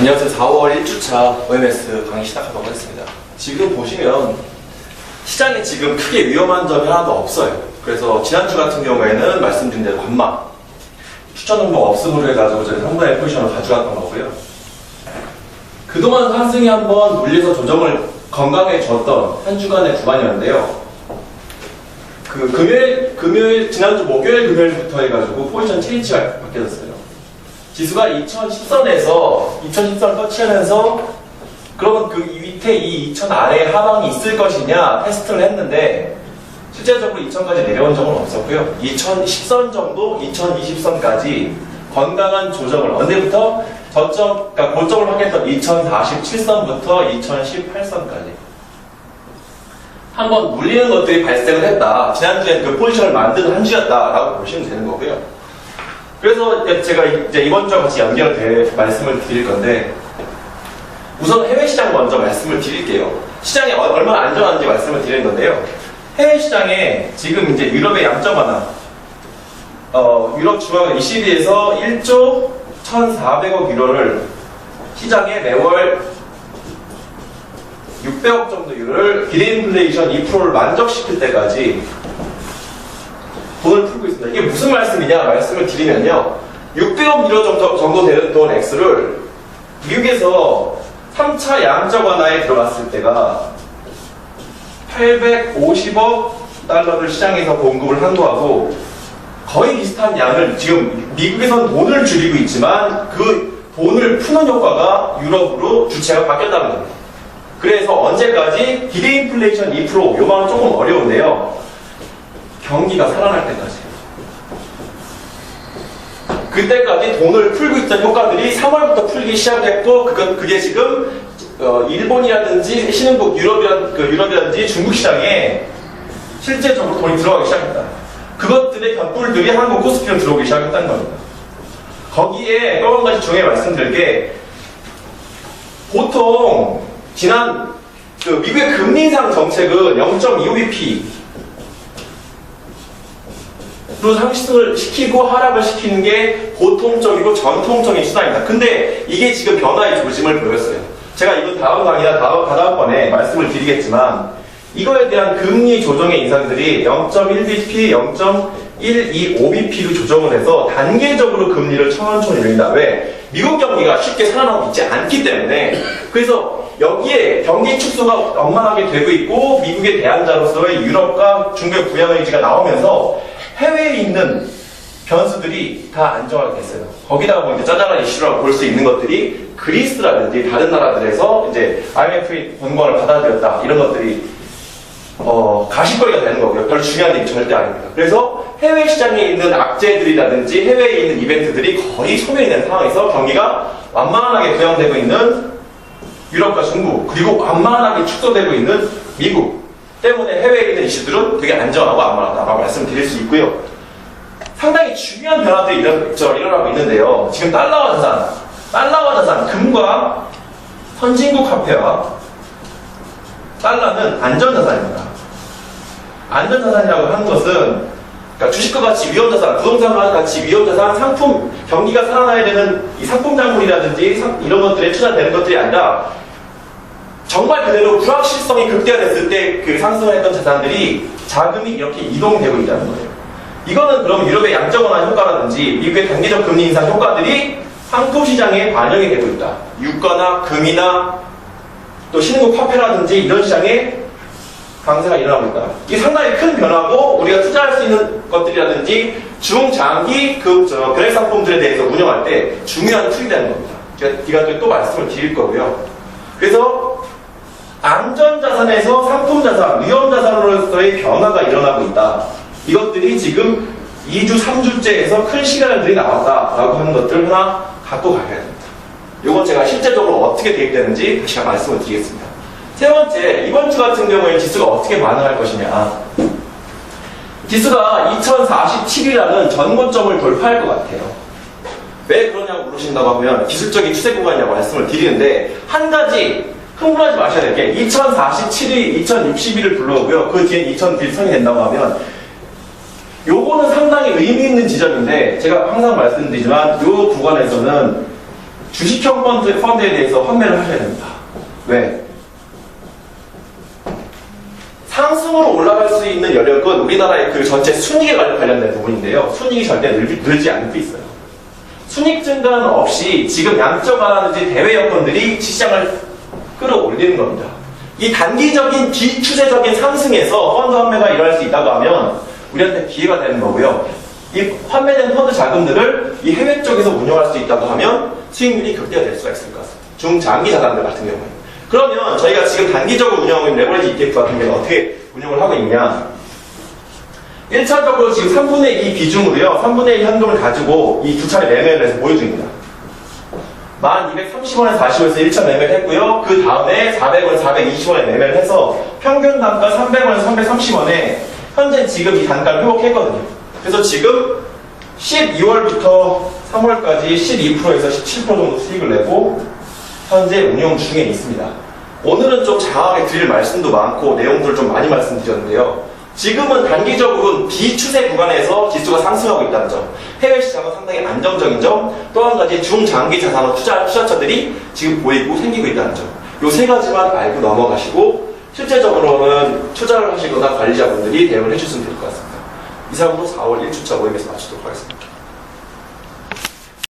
안녕하세요. 4월 1주차 OMS 강의 시작하도록 하겠습니다. 지금 보시면 시장에 지금 크게 위험한 점이 하나도 없어요. 그래서 지난주 같은 경우에는 말씀드린 대로 관마 추천 종목 없음으로 해가지고 저희 3분의 1 포지션을 가져갔던 거고요. 그동안 상승이 한번 물려서 조정을 건강해졌던 한 주간의 구간이었는데요. 그 금요일, 금요일, 지난주 목요일, 금요일부터 해가지고 포지션 체인지가 바뀌어졌어요. 지수가 2010선에서 2010선 터치하면서 그러면 그 밑에 이 2000 아래 하방이 있을 것이냐 테스트를 했는데 실제적으로 2000까지 내려온 적은 없었고요. 2010선 정도 2020선까지 건강한 조정을 언제부터 저점, 그러니까 고점을 확인했던 2047선부터 2018선까지 한번 물리는 것들이 발생을 했다. 지난주에 그 포지션을 만드는 한 주였다라고 보시면 되는 거고요. 그래서 제가 이제 이번 주와 같이 연결돼 말씀을 드릴 건데 우선 해외 시장 먼저 말씀을 드릴게요. 시장이 어- 얼마나 안정한지 말씀을 드리는 건데요. 해외 시장에 지금 이제 유럽의 양적 완화, 어, 유럽 중앙 ECB에서 1조 1,400억 유로를 시장에 매월 600억 정도 유로를 비례인플레이션 2%를 만족시킬 때까지 돈을 풀고 있습니다. 이게 무슨 말씀이냐 말씀을 드리면요. 600억 유로 정도, 정도 되는 돈 액수를 미국에서 3차 양적 완화에 들어갔을 때가 850억 달러를 시장에서 공급을 한 거하고 거의 비슷한 양을 지금 미국에선 돈을 줄이고 있지만 그 돈을 푸는 효과가 유럽으로 주체가 바뀌었다는 겁니다. 그래서 언제까지 기대 인플레이션 2% 요만은 조금 어려운데요. 경기가 살아날 때까지. 그때까지 돈을 풀고 있던 효과들이 3월부터 풀기 시작했고, 그건, 그게 지금, 어, 일본이라든지 신흥국 유럽이란, 그 유럽이라든지 중국 시장에 실제적으로 돈이 들어가기 시작했다. 그것들의 견뿔들이 한국 코스피로 들어오기 시작했다는 겁니다. 거기에 또 한 가지 중요히 말씀드릴 게, 보통, 지난, 그 미국의 금리 인상 정책은 0.25bp, 로 상승을 시키고 하락을 시키는 게 보통적이고 전통적인 수단입니다. 근데 이게 지금 변화의 조짐을 보였어요. 제가 이건 다음 강의나 다음, 다음번에 말씀을 드리겠지만 이거에 대한 금리 조정의 인상들이 0.1bp, 0.125bp로 조정을 해서 단계적으로 금리를 천천히 올린다. 왜? 미국 경기가 쉽게 살아나고 있지 않기 때문에 그래서 여기에 경기 축소가 엉망하게 되고 있고 미국의 대항자로서의 유럽과 중국의 부양 의지가 나오면서 해외에 있는 변수들이 다 안정하게 됐어요. 거기다가 뭐 이제 짜잘한 이슈라고 볼 수 있는 것들이 그리스라든지 다른 나라들에서 이제 IMF의 권고를 받아들였다 이런 것들이 어, 가십거리가 되는 거고요. 별로 중요한 일이 절대 아닙니다. 그래서 해외 시장에 있는 악재들이라든지 해외에 있는 이벤트들이 거의 소멸이 된 상황에서 경기가 완만하게 부양되고 있는 유럽과 중국 그리고 완만하게 축소되고 있는 미국 때문에 해외에 있는 이슈들은 되게 안정하고 완만하다라고 말씀드릴 수 있고요. 상당히 중요한 변화들이 일어, 저, 일어나고 있는데요. 지금 달러와 자산, 달러와 자산, 금과 선진국 화폐와 달러는 안전자산입니다. 안전자산이라고 하는 것은 그러니까 주식과 같이 위험자산, 부동산과 같이 위험자산, 상품, 경기가 살아나야 되는 이 상품 작물이라든지 상- 이런 것들에 투자되는 것들이 아니라 정말 그대로 불확실성이 극대화됐을 때 그 상승을 했던 자산들이 자금이 이렇게 이동되고 있다는 거예요. 이거는 그럼 유럽의 양적 완화 효과라든지 미국의 단계적 금리 인상 효과들이 상품 시장에 반영이 되고 있다. 유가나 금이나 또 신흥국 화폐라든지 이런 시장에 강세가 일어나고 있다. 이게 상당히 큰 변화고 우리가 투자할 수 있는 것들이라든지 중장기 그 저, 거래 상품들에 대해서 운영할 때 중요한 툴이 되는 겁니다. 제가 또 말씀을 드릴 거고요. 그래서 안전자산에서 상품자산, 위험자산으로서의 변화가 일어나고 있다. 이것들이 지금 2주, 3주째에서 큰 시그널들이 나왔다라고 하는 것들을 하나 갖고 가야 됩니다. 이건 제가 실제적으로 어떻게 대입되는지 다시 한번 말씀을 드리겠습니다. 세 번째, 이번 주 같은 경우에 지수가 어떻게 반응할 것이냐. 지수가 2047이라는 전고점을 돌파할 것 같아요. 왜 그러냐고 물으신다고 하면 기술적인 추세 구간이라고 말씀을 드리는데 한 가지 흥분하지 마셔야 될 게 2047이 2061을 불러오고요. 그 뒤엔 2000일선이 된다고 하면 요거는 상당히 의미 있는 지점인데 제가 항상 말씀드리지만 요 구간에서는 주식형 펀드, 펀드에 대해서 판매를 하셔야 됩니다. 왜? 상승으로 올라갈 수 있는 여력은 우리나라의 그 전체 순이익에 관- 관련된 부분인데요. 순이익이 절대 늘, 늘지 않고 있어요. 순익 증가는 없이 지금 양적 완화든지 대외 여건들이 시장을 끌어올리는 겁니다. 이 단기적인 비추세적인 상승에서 펀드 환매가 일어날 수 있다고 하면 우리한테 기회가 되는 거고요. 이 환매된 펀드 자금들을 이 해외 쪽에서 운용할 수 있다고 하면 수익률이 극대화될 수가 있을 것 같습니다. 중장기 자산들 같은 경우에. 그러면 저희가 지금 단기적으로 운영하고 있는 레버리지 ETF 같은 경우는 어떻게 운영을 하고 있냐? 1차적으로 지금 3분의 2 비중으로요, 3분의 1 현금을 가지고 이 두 차례 매매를 해서 보여줍니다. 1230원에서 40원에서 1차 매매를 했고요. 그 다음에 400원, 420원에 매매를 해서 평균 단가 300원에서 330원에 현재 지금 이 단가를 회복했거든요. 그래서 지금 12월부터 3월까지 12%에서 17% 정도 수익을 내고 현재 운용 중에 있습니다. 오늘은 좀 장하게 드릴 말씀도 많고 내용들을 좀 많이 말씀드렸는데요. 지금은 단기적으로는 비추세 구간에서 지수가 상승하고 있다는 점, 해외 시장은 상당히 안정적인 점, 또 한 가지 중장기 자산으로 투자 투자처들이 지금 보이고 생기고 있다는 점. 요 세 가지만 알고 넘어가시고 실제적으로는 투자를 하시거나 관리자분들이 대응을 해주시면 될 것 같습니다. 이상으로 4월 1주차 모임에서 마치도록 하겠습니다.